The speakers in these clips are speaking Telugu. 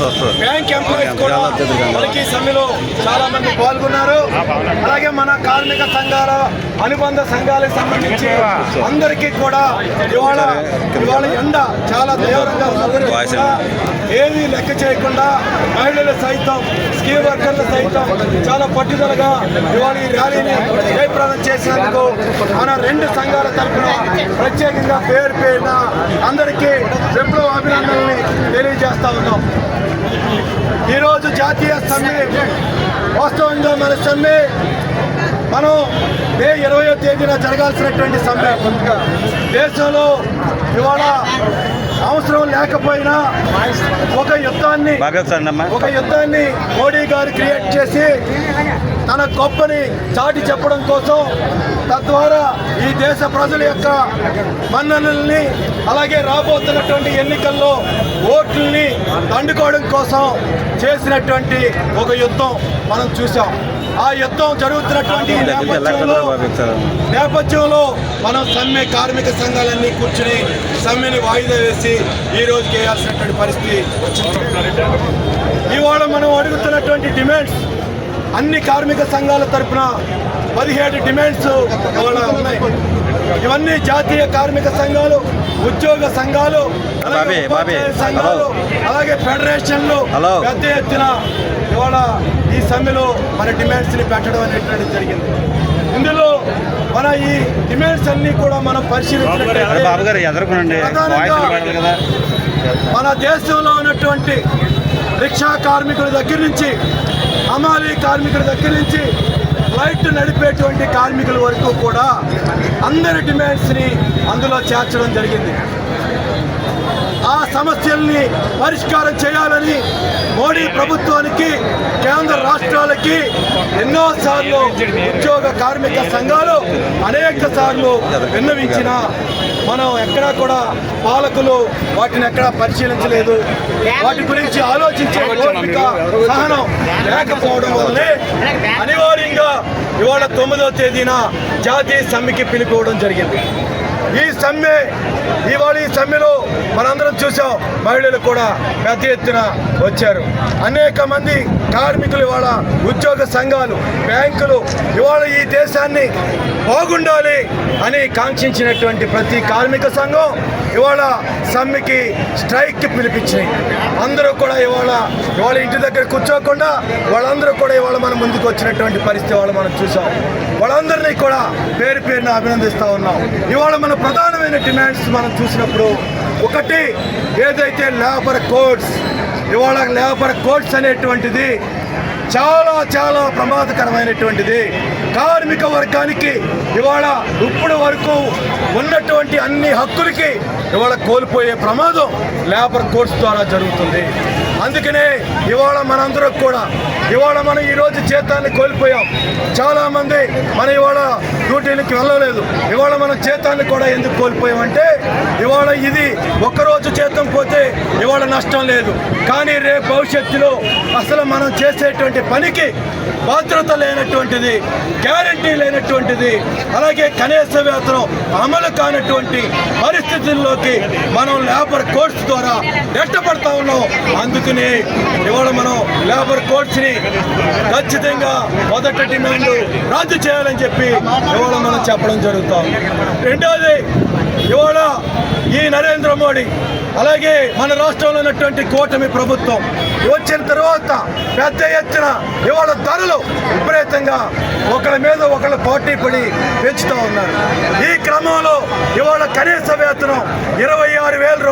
బ్యాంక్ ఎంప్లాయీస్ కూడా మనకి సమ్మెలో చాలా మంది పాల్గొన్నారు. అలాగే మన కార్మిక సంఘాల అనుబంధ సంఘాలకు సంబంధించి అందరికీ కూడా ఇవాళ ఇవాళ ఎండ చాలా తీవ్రంగా ఏమీ. లెక్క చేయకుండా మహిళలు సైతం స్కీ వర్కర్లు సైతం చాలా పట్టుదలగా ఇవాళ ఈ ర్యాలీని జయప్రదం చేసినందుకు మన రెండు సంఘాల తరఫున ప్రత్యేకంగా పేరు పేరున అందరికీ విప్లవ అభినందనల్ని తెలియజేస్తా ఉన్నాం. ఈరోజు జాతీయ సమ్మె. వాస్తవంగా మన సమ్మె మనం మే ఇరవయో తేదీన జరగాల్సినటువంటి సమ్మె. దేశంలో ఇవాళ అవసరం లేకపోయినా ఒక యుద్ధాన్ని ఒక యుద్ధాన్ని మోడీ గారు క్రియేట్ చేసి తన గొప్పని చాటి చెప్పడం కోసం తద్వారా ఈ దేశ ప్రజల యొక్క మన్ననల్ని అలాగే రాబోతున్నటువంటి ఎన్నికల్లో ఓట్లని దండుకోవడం కోసం చేసినటువంటి ఒక యుద్ధం మనం చూసాం ఆ యుద్ధం జరుగుతున్నటువంటి నేపథ్యంలో నేపథ్యంలో మనం సమ్మె కార్మిక సంఘాలన్నీ కూర్చుని సమ్మెని వాయిదా వేసి ఈ రోజు చేయాల్సినటువంటి పరిస్థితి వచ్చింది. ఇవాళ మనం అడుగుతున్నటువంటి డిమాండ్స్ అన్ని కార్మిక సంఘాల తరపున పదిహేడు డిమాండ్స్ ఇవాళ ఉన్నాయి. ఇవన్నీ జాతీయ కార్మిక సంఘాలు ఉద్యోగ సంఘాలు సంఘాలు అలాగే ఫెడరేషన్లు. పెద్ద ఎత్తున ఇవాళ ఈ సమ్మెలో మన డిమాండ్స్ని పెట్టడం అనేటువంటిది జరిగింది. ఇందులో మన ఈ డిమాండ్స్ అన్ని కూడా మనం కదా. మన దేశంలో ఉన్నటువంటి రిక్షా కార్మికుల దగ్గర నుంచి హమాలీ కార్మికుల దగ్గర నుంచి ఫ్లైట్ నడిపేటువంటి కార్మికుల వరకు కూడా అందరి డిమాండ్స్ని అందులో చేర్చడం జరిగింది. ఆ సమస్యల్ని పరిష్కారం చేయాలని మోడీ ప్రభుత్వానికి కేంద్ర రాష్ట్రాలకి ఎన్నోసార్లు ఉద్యోగ కార్మిక సంఘాలు అనేక సార్లు విన్నవించిన మనం ఎక్కడా కూడా పాలకులు వాటిని ఎక్కడా పరిశీలించలేదు. వాటి గురించి ఆలోచించే సహనం లేకపోవడం వల్లే అనివార్యంగా ఇవాళ తొమ్మిదో తేదీన జాతీయ సమ్మెకి పిలుపుకోవడం జరిగింది. ఈ సమ్మె ఇవాళ ఈ సమ్మెలో మనందరం చూసాం మహిళలు కూడా పెద్ద ఎత్తున వచ్చారు. అనేక మంది కార్మికులు ఇవాళ ఉద్యోగ సంఘాలు బ్యాంకులు ఇవాళ ఈ దేశాన్ని బాగుండాలి అని కాంక్షించినటువంటి ప్రతి కార్మిక సంఘం ఇవాళ సమ్మెకి స్ట్రైక్కి పిలిపించినాయి అందరూ కూడా ఇవాళ ఇవాళ ఇంటి దగ్గర కూర్చోకుండా వాళ్ళందరూ కూడా ఇవాళ మనం ముందుకు వచ్చినటువంటి పరిస్థితి వాళ్ళు మనం చూసాం. వాళ్ళందరినీ కూడా పేరు పేరున అభినందిస్తూ ఉన్నాం. ఇవాళ మన ప్రధానమైన డిమాండ్స్ మనం చూసినప్పుడు ఒకటి ఏదైతే లేబర్ కోడ్స్ ఇవాళ లేబర్ కోడ్స్ అనేటువంటిది చాలా చాలా ప్రమాదకరమైనటువంటిది. కార్మిక వర్గానికి ఇవాళ ఇప్పుడు వరకు ఉన్నటువంటి అన్ని హక్కులకి ఇవాళ కోల్పోయే ప్రమాదం లేబర్ కోడ్స్ ద్వారా జరుగుతుంది. అందుకనే ఇవాళ మనందరం కూడా ఇవాళ మనం ఈరోజు జీతాన్ని కోల్పోయాం. చాలామంది మన ఇవాళ డ్యూటీలకి వెళ్ళలేదు. ఇవాళ మనం జీతాన్ని కూడా ఎందుకు కోల్పోయామంటే ఇవాళ ఇది ఒక్కరోజు జీతం పోతే ఇవాళ నష్టం లేదు. కానీ రేపు భవిష్యత్తులో అసలు మనం చేసేటువంటి పనికి భద్రత లేనటువంటిది గ్యారంటీ లేనటువంటిది అలాగే కనీస వేతనం అమలు కానటువంటి పరిస్థితుల్లోకి మనం లేబర్ కోర్స్ ద్వారా నెట్టబడతా ఉన్నాం. అందుకు అందుకని ఇవాళ మనం లేబర్ కోడ్స్ని ఖచ్చితంగా మొదటి డిమాండ్ రద్దు చేయాలని చెప్పి ఇవాళ మనం చెప్పడం జరుగుతాం. రెండోది ఇవాళ ఈ నరేంద్ర మోడీ అలాగే మన రాష్ట్రంలో ఉన్నటువంటి కూటమి ప్రభుత్వం వచ్చిన తర్వాత పెద్ద ఎత్తున ఇవాళ ధరలు విపరీతంగా ఒకళ్ళ మీద ఒకళ్ళ పోటీ పడి పెంచుతూ ఉన్నారు. ఈ క్రమంలో ఇవాళ కనీస వేతనం ఇరవై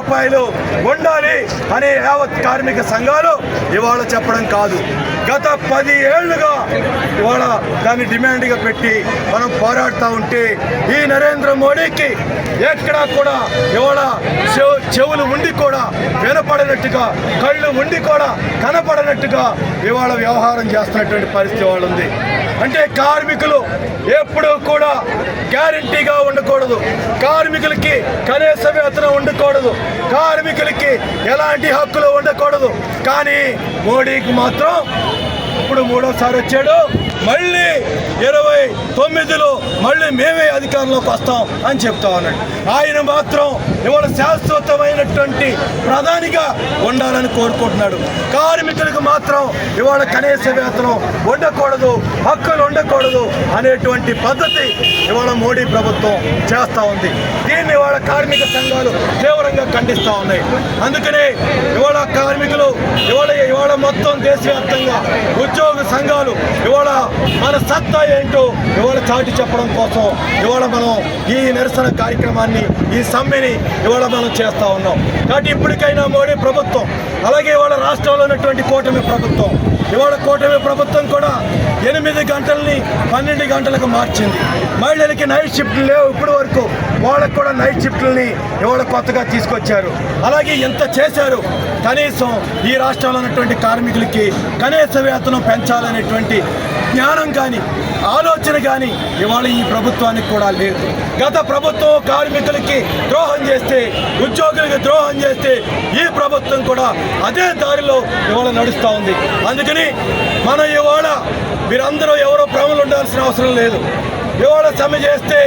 రూపాయలు ఉండాలి అనే యావత్ కార్మిక సంఘాలు ఇవాళ చెప్పడం కాదు. గత పది ఏళ్ళుగా ఇవాళ దాన్ని డిమాండ్గా పెట్టి మనం పోరాడుతూ ఉంటే ఈ నరేంద్ర మోడీకి ఎక్కడా కూడా ఇవాళ చెవులు ఉండి కూడా వినపడనట్టుగా కళ్ళు ఉండి కూడా కనపడనట్టుగా ఇవాళ వ్యవహారం చేస్తున్నటువంటి పరిస్థితి వాళ్ళు ఉంది అంటే కార్మికులు ఎప్పుడూ కూడా గ్యారంటీగా ఉండకూడదు. కార్మికులకి కనీస వేతనం ఉండకూడదు. కార్మికులకి ఎలాంటి హక్కులు ఉండకూడదు. కానీ మోడీకి మాత్రం ఇప్పుడు మూడోసారి వచ్చాడు. మళ్ళీ ఇరవై తొమ్మిదిలో మళ్ళీ మేమే అధికారంలోకి వస్తాం అని చెప్తా ఉన్నాడు. ఆయన మాత్రం ఇవాళ శాశ్వతమైనటువంటి ప్రధానిగా ఉండాలని కోరుకుంటున్నాడు. కార్మికులకు మాత్రం ఇవాళ కనీస వేతనం ఉండకూడదు హక్కులు ఉండకూడదు అనేటువంటి పద్ధతి ఇవాళ మోడీ ప్రభుత్వం చేస్తూ ఉంది. దీన్ని ఇవాళ కార్మిక సంఘాలు తీవ్రంగా ఖండిస్తూ ఉన్నాయి. అందుకనే ఇవాళ కార్మికులు ఇవాళ ఇవాళ మొత్తం దేశవ్యాప్తంగా ఉద్యోగ సంఘాలు ఇవాళ మన సత్తా ఏంటో ఇవాళ చాటి చెప్పడం కోసం ఇవాళ మనం ఈ నిరసన కార్యక్రమాన్ని ఈ సమ్మెని ఇవాళ మనం చేస్తూ ఉన్నాం. కాబట్టి ఇప్పటికైనా మోడీ ప్రభుత్వం అలాగే ఇవాళ రాష్ట్రంలో ఉన్నటువంటి కూటమి ప్రభుత్వం ఇవాళ కూటమి ప్రభుత్వం కూడా ఎనిమిది గంటల్ని పన్నెండు గంటలకు మార్చింది. మహిళలకి నైట్ షిఫ్ట్లు లేవు ఇప్పటి వరకు. వాళ్ళకు కూడా నైట్ షిఫ్ట్లని ఇవాళ కొత్తగా తీసుకొచ్చారు. అలాగే ఎంత చేశారు? కనీసం ఈ రాష్ట్రంలో ఉన్నటువంటి కార్మికులకి కనీస వేతనం పెంచాలనేటువంటి జ్ఞానం కానీ ఆలోచన కానీ ఇవాళ ఈ ప్రభుత్వానికి కూడా లేదు. గత ప్రభుత్వం కార్మికులకి ద్రోహం చేస్తే ఉద్యోగులకి ద్రోహం చేస్తే ఈ ప్రభుత్వం కూడా అదే దారిలో ఇవాళ నడుస్తూ ఉంది. అందుకని మనం ఇవాళ మీరందరూ ఎవరో భ్రమలు ఉండాల్సిన అవసరం లేదు. ఇవాళ సమ్మె చేస్తే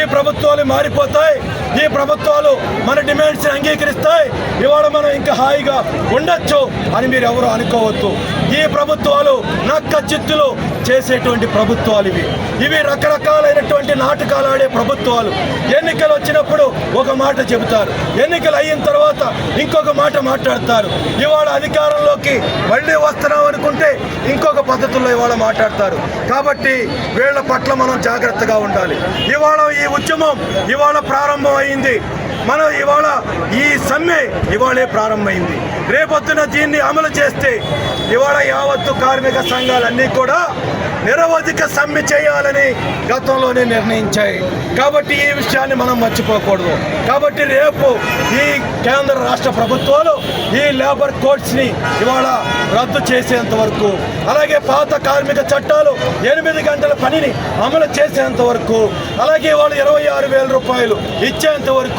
ఈ ప్రభుత్వాలు మారిపోతాయి. ఈ ప్రభుత్వాలు మన డిమాండ్స్ అంగీకరిస్తాయి. ఇవాళ మనం ఇంకా హాయిగా ఉండొచ్చు అని మీరు ఎవరు అనుకోవద్దు. ఈ ప్రభుత్వాలు నక్క చిత్తులు చేసేటువంటి ప్రభుత్వాలు ఇవి. ఇవి రకరకాలైనటువంటి నాటకాలు ఆడే ప్రభుత్వాలు. ఎన్నికలు వచ్చినప్పుడు ఒక మాట చెబుతారు. ఎన్నికలు అయిన తర్వాత ఇంకొక మాట మాట్లాడతారు. ఇవాళ అధికారంలోకి మళ్ళీ వస్తున్నాం అనుకుంటే ఇంకొక పద్ధతుల్లో ఇవాళ మాట్లాడతారు. కాబట్టి వీళ్ళ పట్ల మనం జాగ్రత్తగా ఉండాలి. ఇవాళ ఈ ఉద్యమం ఇవాళ ప్రారంభం అయింది. మనం ఇవాళ ఈ సమ్మె ఇవాళే ప్రారంభమైంది. రేపొద్దున దీన్ని అమలు చేస్తే ఇవాళ యావత్తు కార్మిక సంఘాలన్నీ కూడా నిరవధిక సమ్మె చేయాలని గతంలోనే నిర్ణయించాయి. కాబట్టి ఈ విషయాన్ని మనం మర్చిపోకూడదు. కాబట్టి రేపు ఈ కేంద్ర రాష్ట్ర ప్రభుత్వాలు ఈ లేబర్ కోడ్స్ని ఇవాళ రద్దు చేసేంత వరకు అలాగే పాత కార్మిక చట్టాలు ఎనిమిది గంటల పనిని అమలు చేసేంత వరకు అలాగే వాళ్ళు ఇరవై ఆరు వేల రూపాయలు ఇచ్చేంత వరకు